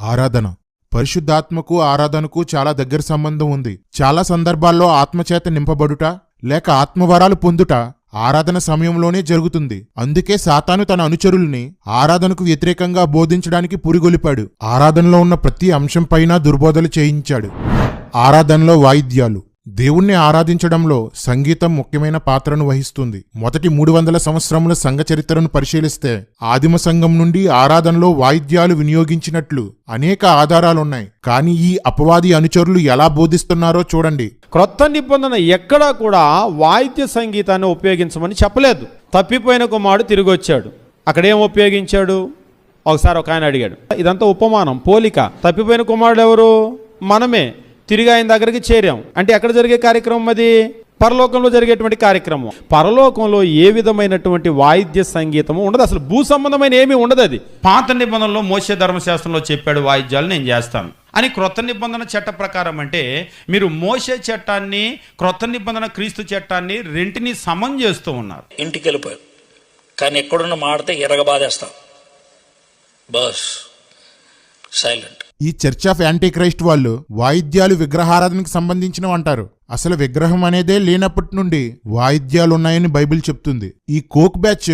ఆరాధన. పరిశుద్ధాత్మకు ఆరాధనకు చాలా దగ్గర సంబంధం ఉంది. చాలా సందర్భాల్లో ఆత్మచేత నింపబడుట లేక ఆత్మవరాలు పొందుట ఆరాధన సమయంలోనే జరుగుతుంది. అందుకే సాతాను తన అనుచరుల్ని ఆరాధనకు వ్యతిరేకంగా బోధించడానికి పురిగొలిపాడు. ఆరాధనలో ఉన్న ప్రతి అంశంపైన దుర్బోధలు చేయించాడు. ఆరాధనలో వాయిద్యాలు. దేవుణ్ణి ఆరాధించడంలో సంగీతం ముఖ్యమైన పాత్రను వహిస్తుంది. మొదటి మూడు వందల సంవత్సరముల సంఘ చరిత్రను పరిశీలిస్తే ఆదిమ సంఘం నుండి ఆరాధనలో వాయిద్యాలు వినియోగించినట్లు అనేక ఆధారాలున్నాయి. కానీ ఈ అపవాది అనుచరులు ఎలా బోధిస్తున్నారో చూడండి. క్రొత్త నిబంధన ఎక్కడా కూడా వాయిద్య సంగీతాన్ని ఉపయోగించమని చెప్పలేదు. తప్పిపోయిన కుమారుడు తిరిగి వచ్చాడు అక్కడేం ఉపయోగించాడు? ఒకసారి ఒక ఆయన అడిగాడు. ఇదంతా ఉపమానం పోలిక. తప్పిపోయిన కుమారుడు ఎవరు? మనమే. తిరిగి ఆయన దగ్గరికి చేరాం. అంటే ఎక్కడ జరిగే కార్యక్రమం అది? పరలోకంలో జరిగేటువంటి కార్యక్రమం. పరలోకంలో ఏ విధమైనటువంటి వాయిద్య సంగీతము ఉండదు. అసలు భూ సంబంధమైన ఏమీ ఉండదు అది. పాత నిబంధనలో మోసే ధర్మశాస్త్రంలో చెప్పాడు వాయిద్యాలు నేను చేస్తాను. అని క్రొత్త నిబంధన చట్ట ప్రకారం అంటే మీరు మోసే చట్టాన్ని క్రొత్త నిబంధన క్రీస్తు చట్టాన్ని రెంటిని సమం చేస్తూ ఉన్నారు. ఇంటికి వెళ్ళిపోయావు కానీ ఎక్కడున్న మాడితే ఎరగబాదేస్తావు. బస్. సైలెంట్ ఈ చర్చ్ ఆఫ్ యాంటీ క్రైస్ట్ వాళ్ళు వాయిద్యాలు విగ్రహారాధనకు సంబంధించినవి అంటారు. అసలు విగ్రహం అనేదే లేనప్పటి నుండి వాయిద్యాలున్నాయని బైబిల్ చెప్తుంది. ఈ కోక్ బ్యాచ్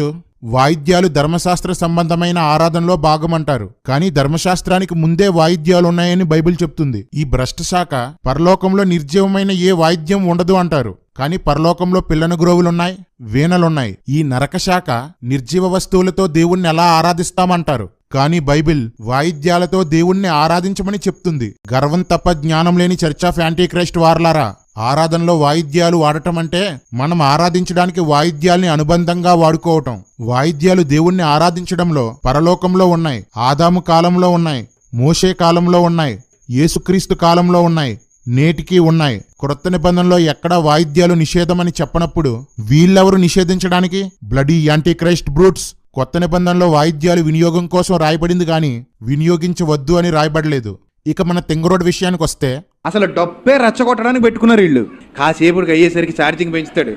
వాయిద్యాలు ధర్మశాస్త్ర సంబంధమైన ఆరాధనలో భాగమంటారు కానీ ధర్మశాస్త్రానికి ముందే వాయిద్యాలున్నాయని బైబిల్ చెప్తుంది. ఈ భ్రష్ట శాఖ పరలోకంలో నిర్జీవమైన ఏ వాయిద్యం ఉండదు అంటారు. కానీ పరలోకంలో పిల్లన గ్రోవులున్నాయి వీణలున్నాయి. ఈ నరక శాఖ నిర్జీవ వస్తువులతో దేవుణ్ణి ఎలా ఆరాధిస్తామంటారు? కానీ బైబిల్ వాయిద్యాలతో దేవుణ్ణి ఆరాధించమని చెప్తుంది. గర్వం తప్ప జ్ఞానం లేని చర్చ్ ఆఫ్ యాంటీక్రైస్ట్ వార్లారా ఆరాధనలో వాయిద్యాలు వాడటం అంటే మనం ఆరాధించడానికి వాయిద్యాల్ని అనుబంధంగా వాడుకోవటం. వాయిద్యాలు దేవుణ్ణి ఆరాధించడంలో పరలోకంలో ఉన్నాయి ఆదాము కాలంలో ఉన్నాయి మోషే కాలంలో ఉన్నాయి యేసుక్రీస్తు కాలంలో ఉన్నాయి నేటికీ ఉన్నాయి. క్రొత్త నిబంధనలో ఎక్కడా వాయిద్యాలు నిషేధమని చెప్పనప్పుడు వీళ్ళెవరు నిషేధించడానికి? బ్లడీ యాంటీక్రైస్ట్ బ్రూట్స్ కొత్త నిబంధనలో వాయిద్యాలు వినియోగం కోసం రాయబడింది కానీ వినియోగించవద్దు అని రాయబడలేదు. ఇక మన తెంగరోడ్ విషయానికి వస్తే అసలు డబ్బే రచ్చగొట్టడానికి పెట్టుకున్నారు వీళ్ళు. కాసేపుడికి అయ్యేసరికి ఛార్జింగ్ పెంచుతాడు.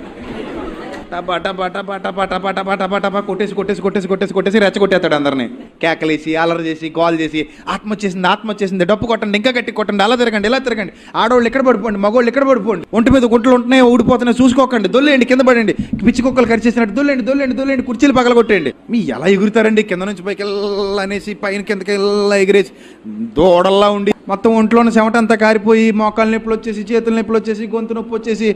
టపా టపా టపా టపా టపా టపా టపా టపా కొట్టేసి కొట్టేసి కొట్టేసి కొట్టేసి కొట్టేసి రెచ్చగొట్టేస్తాడు అందరిని కేకలేసి అలర్ చేసి గోల్ చేసి ఆత్మ వచ్చేసింది ఆత్మ వచ్చేసింది డప్పు కొట్టండి ఇంకా గట్టి కొట్టండి అలా తిరగండి ఇలా తిరగండి ఆడవాళ్ళు ఇక్కడ పడిపోండి మగవాళ్ళు ఇక్కడ పడిపోండి ఒంటి మీద గుంటలు ఉంటున్నాయి ఊడిపోతున్నాయి చూసుకోకండి దొల్లేండి కింద పడండి పిచ్చి కుక్కలు కరిచేసినట్టు దొల్లేండి దొల్లేండి దొల్లేండి కుర్చీలు పగలగొట్టండి మీ ఎలా ఎగురుతారండి కింద నుంచి పైకి అనేసి పైన కిందకి ఎగిరేసి దూడల్లా ఉండి మొత్తం ఒంట్లోని చెమట అంతా కారిపోయి మోకాలు నొప్పులు వచ్చేసి చేతుల నొప్పులు వచ్చేసి గొంతు నొప్పి వచ్చేసి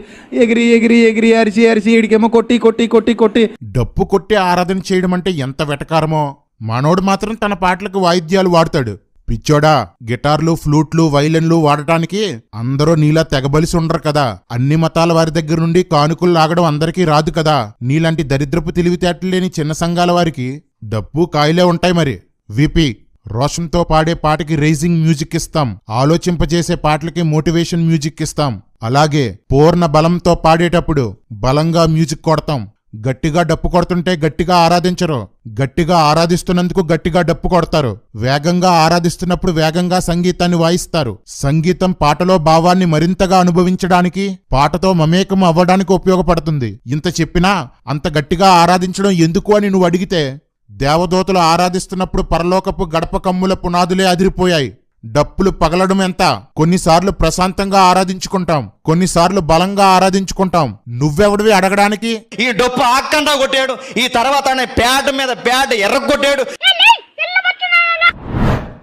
ఎగిరి ఎగిరి ఎగిరి అరిచి అరిచి ఇడికేమో కొట్టి కొట్టి కొట్టి కొట్టి. డప్పు కొట్టి ఆరాధన చేయడం అంటే ఎంత వెటకారమో. మనోడు మాత్రం తన పాటలకు వాయిద్యాలు వాడతాడు. పిచ్చోడా గిటార్లు ఫ్లూట్లు వైలన్లు వాడటానికి అందరూ నీలా తెగబలిసి ఉండరు కదా. అన్ని మతాల వారి దగ్గర నుండి కానుకలు లాగడం అందరికీ రాదు కదా. నీలాంటి దరిద్రపు తెలివితేటలు లేని చిన్న సంఘాల వారికి డప్పు కాయలే ఉంటాయి మరి. విపి రోషన్తో పాడే పాటకి రైజింగ్ మ్యూజిక్ ఇస్తాం. ఆలోచింపజేసే పాటలకి మోటివేషన్ మ్యూజిక్ ఇస్తాం. అలాగే పూర్ణ బలంతో పాడేటప్పుడు బలంగా మ్యూజిక్ కొడతాం. గట్టిగా డప్పు కొడుతుంటే గట్టిగా ఆరాధించరు. గట్టిగా ఆరాధిస్తున్నందుకు గట్టిగా డప్పు కొడతారు. వేగంగా ఆరాధిస్తున్నప్పుడు వేగంగా సంగీతాన్ని వాయిస్తారు. సంగీతం పాటలో భావాన్ని మరింతగా అనుభవించడానికి పాటతో మమేకం అవ్వడానికి ఉపయోగపడుతుంది. ఇంత చెప్పినా అంత గట్టిగా ఆరాధించడం ఎందుకు అని నువ్వు అడిగితే దేవదూతలు ఆరాధిస్తున్నప్పుడు పరలోకపు గడప కమ్ముల పునాదులే అదిరిపోయాయి. డప్పులు పగలడం ఎంత? కొన్నిసార్లు ప్రశాంతంగా ఆరాధించుకుంటాం కొన్నిసార్లు బలంగా ఆరాధించుకుంటాం. నువ్వెవడివి అడగడానికి? ఈ డొప్పు ఆక్కండా కొట్టాడు ఈ తర్వాత ప్యాడ్ మీద ప్యాడ్ ఎర్రగొట్టాడు.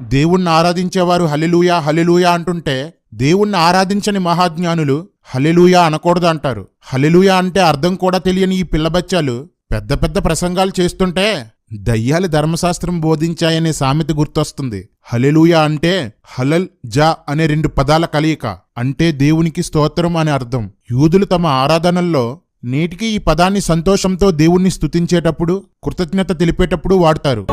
దేవుణ్ణి ఆరాధించేవారు హలెలూయా హలెలూయా అంటుంటే దేవుణ్ణి ఆరాధించని మహాజ్ఞానులు హలెలూయా అనకూడదు అంటారు. హలెలూయా అంటే అర్థం కూడా తెలియని ఈ పిల్లబచ్చాలు పెద్ద పెద్ద ప్రసంగాలు చేస్తుంటే దయ్యాలు ధర్మశాస్త్రం బోధించాయనే సామెత గుర్తొస్తుంది. హలెలూయా అంటే హలల్ జా అనే రెండు పదాల కలయిక. అంటే దేవునికి స్తోత్రం అని అర్థం. యూదులు తమ ఆరాధనల్లో నేటికి ఈ పదాన్ని సంతోషంతో దేవుణ్ణి స్తుతించేటప్పుడు కృతజ్ఞత తెలిపేటప్పుడు వాడతారు.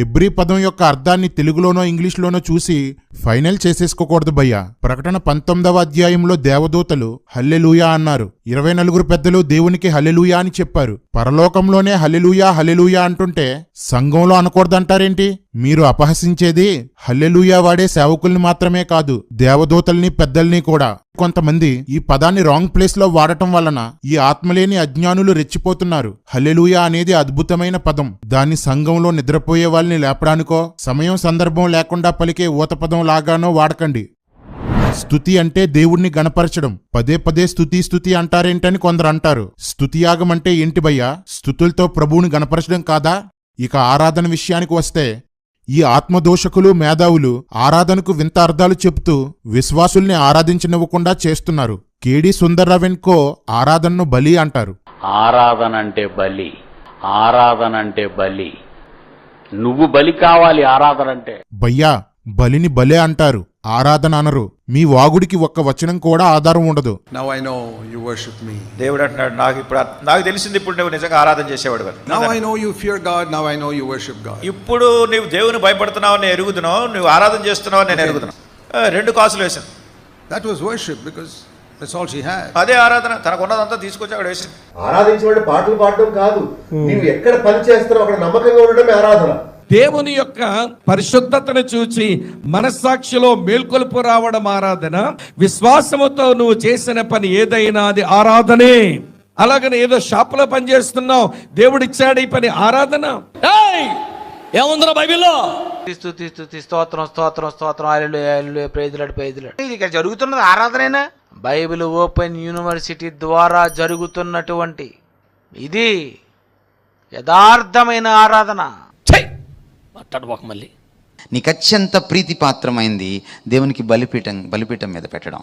హెబ్రీ పదం యొక్క అర్థాన్ని తెలుగులోనో ఇంగ్లీష్లోనో చూసి ఫైనల్ చేసేసుకోకూడదు భయ్యా. ప్రకటన పంతొమ్మిదవ అధ్యాయంలో దేవదూతలు హల్లెలూయా అన్నారు. ఇరవై నలుగురు పెద్దలు దేవునికి హల్లెలూయా అని చెప్పారు. పరలోకంలోనే హల్లెలూయా హల్లెలూయా అంటుంటే సంఘంలో అనకూడదంటారేంటి? మీరు అపహసించేది హల్లెలూయా వాడే సేవకుల్ని మాత్రమే కాదు దేవదూతల్ని పెద్దల్ని కూడా. కొంతమంది ఈ పదాన్ని రాంగ్ ప్లేస్లో వాడటం వలన ఈ ఆత్మలేని అజ్ఞానులు రెచ్చిపోతున్నారు. హల్లెలూయా అనేది అద్భుతమైన పదం. దాన్ని సంఘంలో నిద్రపోయే వాళ్ళని లేపడానికో సమయం సందర్భం లేకుండా పలికే ఊత పదం లాగానో వాడకండి. స్తుతి అంటే దేవుణ్ణి గణపరచడం. పదే పదే స్తుతి స్తుతి అంటారేంటని కొందరు అంటారు. స్తుతియాగం అంటే ఏంటి భయ్యా? స్తుతులతో ప్రభువుని గణపరచడం కాదా? ఇక ఆరాధన విషయానికి వస్తే ఈ ఆత్మదోషకులు మేధావులు ఆరాధనకు వింత అర్థాలు చెబుతూ విశ్వాసుల్ని ఆరాధించనివ్వకుండా చేస్తున్నారు. కేడి సుందర్రావెన్కో ఆరాధనను బలి అంటారు. ఆరాధన అంటే బలి. ఆరాధన అంటే బలి. నువ్వు బలి కావాలి ఆరాధన అంటే భయ్యా బలిని బలే అంటారు ఆరాధన అనరు. మీ వాగుడికి ఒక్క వచనం కూడా ఆధారం ఉండదు. దేవుడు అంటున్నాడు నాకు ఇప్పుడు నాకు తెలిసింది ఇప్పుడు నువ్వు నిజంగా ఆరాధన చేసేవాడు God. ఇప్పుడు నువ్వు దేవుని భయపడుతున్నావు నేను ఎరుగుతున్నావు నువ్వు ఆరాధన చేస్తున్నావు నేను ఎరుగుతున్నావు రెండు కాసులు వేసాను That was worship because that's all she had. అదే ఆరాధన తనకు ఉన్నదంతా తీసుకొచ్చి అక్కడ వేసింది. ఆరాధించబడి పాటలు పాడడం కాదు. నీవు ఎక్కడ పని చేస్తున్నావు అక్కడ నమ్మకంగా ఉండడమే ఆరాధన. దేవుని యొక్క పరిశుద్ధతను చూచి మనస్సాక్షిలో మేల్కొలుపు రావడం ఆరాధన విశ్వాసముతో నువ్వు చేసిన పని ఏదైనా అది ఆరాధనే. అలాగని ఏదో షాపులో పని చేస్తున్నావు దేవుడు ఇచ్చాడు ఈ పని ఆరాధన. ఏముందిరా బైబిల్లో? స్తుతి స్తుతి స్తోత్రం స్తోత్రం స్తోత్రం. అల్లు అల్లు ప్రైజులాడు ప్రైజులాడు ఇది ఇక్కడ జరుగుతున్నది ఆరాధనేనా? బైబిల్ ఓపెన్ యూనివర్సిటీ ద్వారా జరుగుతున్నటువంటి ఇది యథార్థమైన ఆరాధన. మాట్లాడబోక మళ్ళీ. నీకు అత్యంత ప్రీతిపాత్రమైంది దేవునికి బలిపీఠం బలిపీఠం మీద పెట్టడం.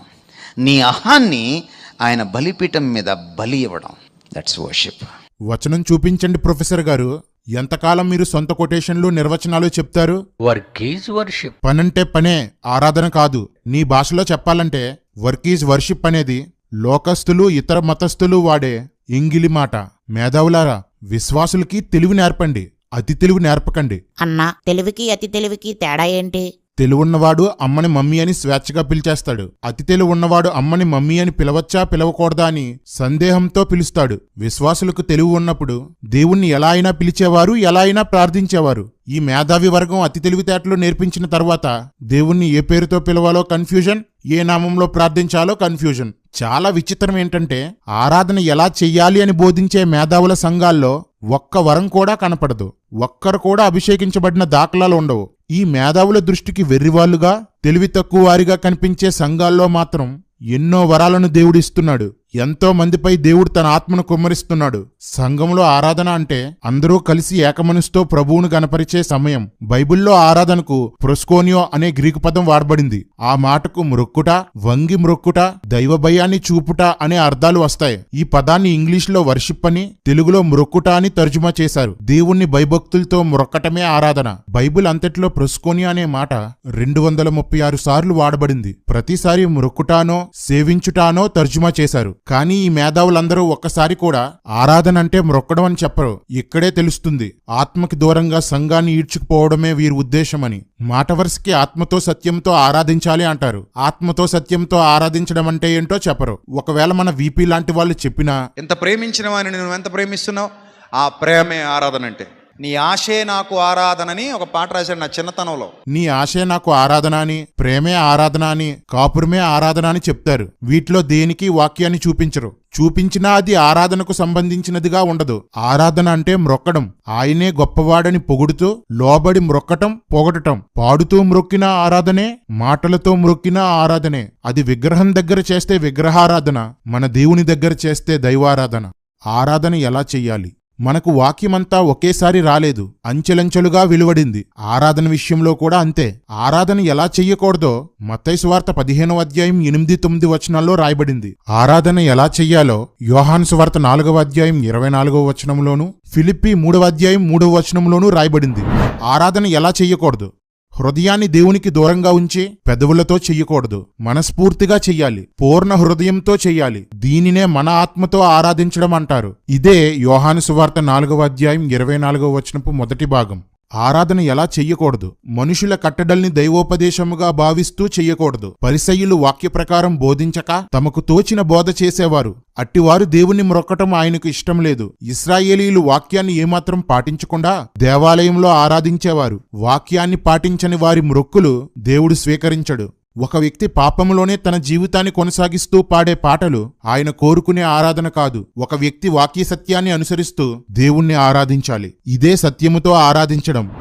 నీ అహాన్ని ఆయన బలిపీఠం మీద బలి ఇవ్వడం. దట్స్ వర్షిప్ వచనం చూపించండి ప్రొఫెసర్ గారు. ఎంతకాలం మీరు సొంత కొటేషన్లు నిర్వచనాలు చెప్తారు? వర్క్ ఈజ్ వర్షిప్ పనంటే పనే ఆరాధన కాదు. నీ భాషలో చెప్పాలంటే వర్క్ ఈజ్ వర్షిప్ అనేది లోకస్తులు ఇతర మతస్థులు వాడే ఇంగిలి మాట. మేధావులారా విశ్వాసులకి తెలివి నేర్పండి అతి తెలివి నేర్పకండి. అన్నా తెలివికి అతి తెలివికి తేడా ఏంటి? తెలివున్నవాడు అమ్మని మమ్మీ అని స్వేచ్ఛగా పిలిచేస్తాడు. అతి తెలివి ఉన్నవాడు అమ్మని మమ్మీ అని పిలవచ్చా పిలవకూడదా అని సందేహంతో పిలుస్తాడు. విశ్వాసులకు తెలివి ఉన్నప్పుడు దేవుణ్ణి ఎలా అయినా పిలిచేవారు ఎలా అయినా ప్రార్థించేవారు. ఈ మేధావి వర్గం అతి తెలివితేటలు నేర్పించిన తర్వాత దేవుణ్ణి ఏ పేరుతో పిలవాలో కన్ఫ్యూజన్ ఏ నామంలో ప్రార్థించాలో కన్ఫ్యూజన్. చాలా విచిత్రం ఏంటంటే ఆరాధన ఎలా చెయ్యాలి అని బోధించే మేధావుల సంఘాల్లో ఒక్క వరం కూడా కనపడదు. ఒక్కరు కూడా అభిషేకించబడిన దాఖలాలు ఉండవు. ఈ మేధావుల దృష్టికి వెర్రివాళ్ళుగా తెలివి తక్కువ వారిగా కనిపించే సంఘాల్లో మాత్రం ఎన్నో వరాలను దేవుడిస్తున్నాడు ఎంతో మందిపై దేవుడు తన ఆత్మను కుమ్మరిస్తున్నాడు. సంఘంలో ఆరాధన అంటే అందరూ కలిసి ఏకమనుస్తో ప్రభువును గనపరిచే సమయం. బైబిల్లో ఆరాధనకు ప్రొస్కోనియో అనే గ్రీకు పదం వాడబడింది. ఆ మాటకు మ్రొక్కుట వంగి మ్రొక్కుట దైవ భయాన్ని చూపుట అనే అర్థాలు వస్తాయి. ఈ పదాన్ని ఇంగ్లీష్లో వర్షిప్ అని తెలుగులో మ్రొక్కుట అని తర్జుమా చేశారు. దేవుణ్ణి భయభక్తులతో మ్రొక్కటమే ఆరాధన. బైబిల్ అంతటిలో ప్రొస్కోనియో అనే మాట రెండు వందల ముప్పై ఆరు సార్లు వాడబడింది. ప్రతిసారి మ్రొక్కుటానో సేవించుటానో తర్జుమా చేశారు. కానీ ఈ మేధావులందరూ ఒక్కసారి కూడా ఆరాధన అంటే మ్రొక్కడం అని చెప్పరు. ఇక్కడే తెలుస్తుంది. ఆత్మకి దూరంగా సంఘాన్ని ఈడ్చుకుపోవడమే వీరి ఉద్దేశమని. మాట వరుసకి ఆత్మతో సత్యంతో ఆరాధించాలి అంటారు. ఆత్మతో సత్యంతో ఆరాధించడం అంటే ఏంటో చెప్పరు. ఒకవేళ మన వీపీ లాంటి వాళ్ళు చెప్పినా ఎంత ప్రేమించిన వాడిని నువ్వు ఎంత ప్రేమిస్తున్నావు? ఆ ప్రేమే ఆరాధన అంటే. నీ ఆశే నాకు ఆరాధనని ఒక పాట రాశాడు నా చిన్నతనంలో. నీ ఆశే నాకు ఆరాధన అని ప్రేమే ఆరాధన అని కాపురమే ఆరాధన అని చెప్తారు. వీటిలో దేనికి వాక్యాన్ని చూపించరు? చూపించినా అది ఆరాధనకు సంబంధించినదిగా ఉండదు. ఆరాధన అంటే మ్రొక్కడం. ఆయనే గొప్పవాడని పొగుడుతూ లోబడి మ్రొక్కటం పొగడటం. పాడుతూ మ్రొక్కిన ఆరాధనే మాటలతో మ్రొక్కిన ఆరాధనే. అది విగ్రహం దగ్గర చేస్తే విగ్రహారాధన మన దేవుని దగ్గర చేస్తే దైవారాధన. ఆరాధన ఎలా చెయ్యాలి? మనకు వాక్యమంతా ఒకేసారి రాలేదు అంచెలంచెలుగా వెలువడింది. ఆరాధన విషయంలో కూడా అంతే. ఆరాధన ఎలా చెయ్యకూడదో మత్తయి పదిహేనో పదిహేనవ అధ్యాయం ఎనిమిది తొమ్మిది వచనాల్లో రాయబడింది. ఆరాధన ఎలా చెయ్యాలో యోహాన్సువార్త నాలుగవ అధ్యాయం ఇరవై నాలుగవ వచనంలోనూ ఫిలిప్పి మూడవ అధ్యాయం మూడవ వచనంలోనూ రాయబడింది. ఆరాధన ఎలా చెయ్యకూడదు? హృదయాన్ని దేవునికి దూరంగా ఉంచి పెదవులతో చెయ్యకూడదు. మనస్ఫూర్తిగా చెయ్యాలి. పూర్ణ హృదయంతో చెయ్యాలి. దీనినే మన ఆత్మతో ఆరాధించడం అంటారు. ఇదే యోహాను సువార్త నాలుగవ అధ్యాయం ఇరవై నాలుగవ వచనపు మొదటి భాగం. ఆరాధన ఎలా చెయ్యకూడదు? మనుషుల కట్టడల్ని దైవోపదేశముగా భావిస్తూ చెయ్యకూడదు. పరిసయ్యులు వాక్య ప్రకారం బోధించక తమకు తోచిన బోధ చేసేవారు. అట్టివారు దేవుణ్ణి మ్రొక్కటం ఆయనకు ఇష్టం లేదు. ఇస్రాయేలీలు వాక్యాన్ని ఏమాత్రం పాటించకుండా దేవాలయంలో ఆరాధించేవారు. వాక్యాన్ని పాటించని వారి మ్రొక్కులు దేవుడు స్వీకరించడు. ఒక వ్యక్తి పాపములోనే తన జీవితాన్ని కొనసాగిస్తూ పాడే పాటలు ఆయన కోరుకునే ఆరాధన కాదు. ఒక వ్యక్తి వాక్య సత్యాన్ని అనుసరిస్తూ దేవుణ్ణి ఆరాధించాలి. ఇదే సత్యముతో ఆరాధించడం.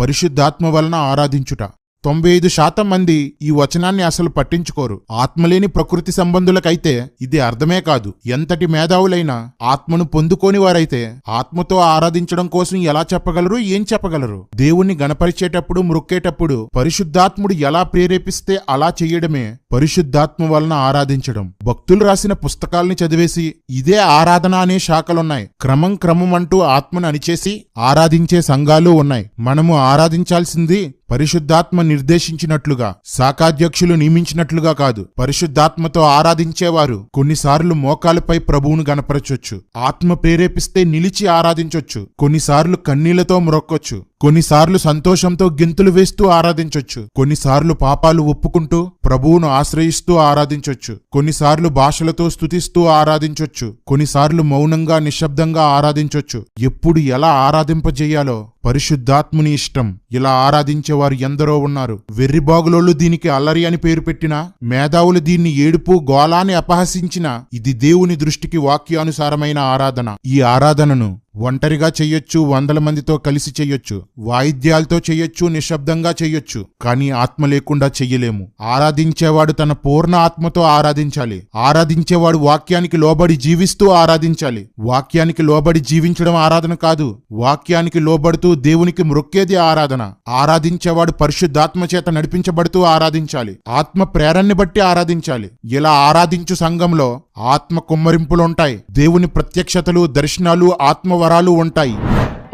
పరిశుద్ధాత్మ వలన ఆరాధించుట. తొంభై ఐదు శాతం మంది ఈ వచనాన్ని అసలు పట్టించుకోరు. ఆత్మలేని ప్రకృతి సంబంధులకైతే ఇది అర్థమే కాదు. ఎంతటి మేధావులైనా ఆత్మను పొందుకోని వారైతే ఆత్మతో ఆరాధించడం కోసం ఎలా చెప్పగలరు ఏం చెప్పగలరు? దేవుణ్ణి గణపరిచేటప్పుడు మ్రొక్కేటప్పుడు పరిశుద్ధాత్ముడు ఎలా ప్రేరేపిస్తే అలా చేయడమే పరిశుద్ధాత్మ వలన ఆరాధించడం. భక్తులు రాసిన పుస్తకాల్ని చదివేసి ఇదే ఆరాధన అనే శాఖలున్నాయి. క్రమం క్రమం అంటూ ఆత్మను అణిచేసి ఆరాధించే సంఘాలు ఉన్నాయి. మనము ఆరాధించాల్సింది పరిశుద్ధాత్మ నిర్దేశించినట్లుగా శాఖాధ్యక్షులు నియమించినట్లుగా కాదు. పరిశుద్ధాత్మతో ఆరాధించేవారు కొన్నిసార్లు మోకాలపై ప్రభువును గనపరచొచ్చు ఆత్మ ప్రేరేపిస్తే నిలిచి ఆరాధించొచ్చు. కొన్నిసార్లు కన్నీళ్ళతో మొరొక్కొచ్చు. కొన్నిసార్లు సంతోషంతో గింతులు వేస్తూ ఆరాధించొచ్చు. కొన్నిసార్లు పాపాలు ఒప్పుకుంటూ ప్రభువును ఆశ్రయిస్తూ ఆరాధించొచ్చు. కొన్నిసార్లు భాషలతో స్థుతిస్తూ ఆరాధించొచ్చు. కొన్నిసార్లు మౌనంగా నిశ్శబ్దంగా ఆరాధించొచ్చు. ఎప్పుడు ఎలా ఆరాధింపజేయాలో పరిశుద్ధాత్ముని ఇష్టం. ఇలా ఆరాధించే వారు ఎందరో ఉన్నారు. వెర్రిబాగులోళ్ళు దీనికి అల్లరి అని పేరు పెట్టినా మేధావులు దీన్ని ఏడుపు గోళాన్ని అపహసించినా ఇది దేవుని దృష్టికి వాక్యానుసారమైన ఆరాధన. ఈ ఆరాధనను ఒంటరిగా చెయ్యొచ్చు వందల మందితో కలిసి చెయ్యొచ్చు వాయిద్యాలతో చెయ్యొచ్చు నిశ్శబ్దంగా చెయ్యొచ్చు కానీ ఆత్మ లేకుండా చెయ్యలేము. ఆరాధించేవాడు తన పూర్ణ ఆత్మతో ఆరాధించాలి. ఆరాధించేవాడు వాక్యానికి లోబడి జీవిస్తూ ఆరాధించాలి. వాక్యానికి లోబడి జీవించడం ఆరాధన కాదు. వాక్యానికి లోబడుతూ దేవునికి మ్రొక్కేది ఆరాధన. ఆరాధించేవాడు పరిశుద్ధాత్మ చేత నడిపించబడుతూ ఆరాధించాలి. ఆత్మ ప్రేరణని బట్టి ఆరాధించాలి. ఇలా ఆరాధించు సంఘంలో ఆత్మ కుమ్మరింపులుంటాయి దేవుని ప్రత్యక్షతలు దర్శనాలు ఆత్మవరాలు ఉంటాయి.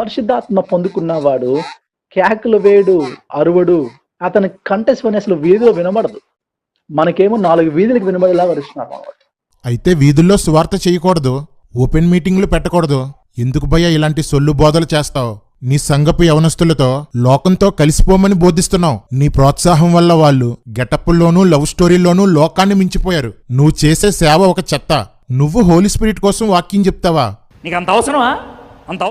పరిశుద్ధాత్మ పొందుకున్నవాడు కేకలు వేడు అరువడు అతని కంఠస్వని అసలు వీధిలో వినబడదు. మనకేమో నాలుగు వీధులకు వినబడేలా వరుస్తున్నారు అయితే వీధుల్లో సువార్త చేయకూడదు ఓపెన్ మీటింగ్లు పెట్టకూడదు. ఎందుకు భయ్యా ఇలాంటి సొల్లు బోధలు చేస్తావు? నీ సంగపు యవనస్తులతో లోకంతో కలిసిపోమని బోధిస్తున్నావు. నీ ప్రోత్సాహం వల్ల వాళ్ళు గెటప్పుల్లోనూ లవ్ స్టోరీల్లోనూ లోకాన్ని మించిపోయారు. నువ్వు చేసే సేవ ఒక చెత్త. నువ్వు హోలీ స్పిరిట్ కోసం వాక్యం చెప్తావా? నీకు అంత అవసరమా?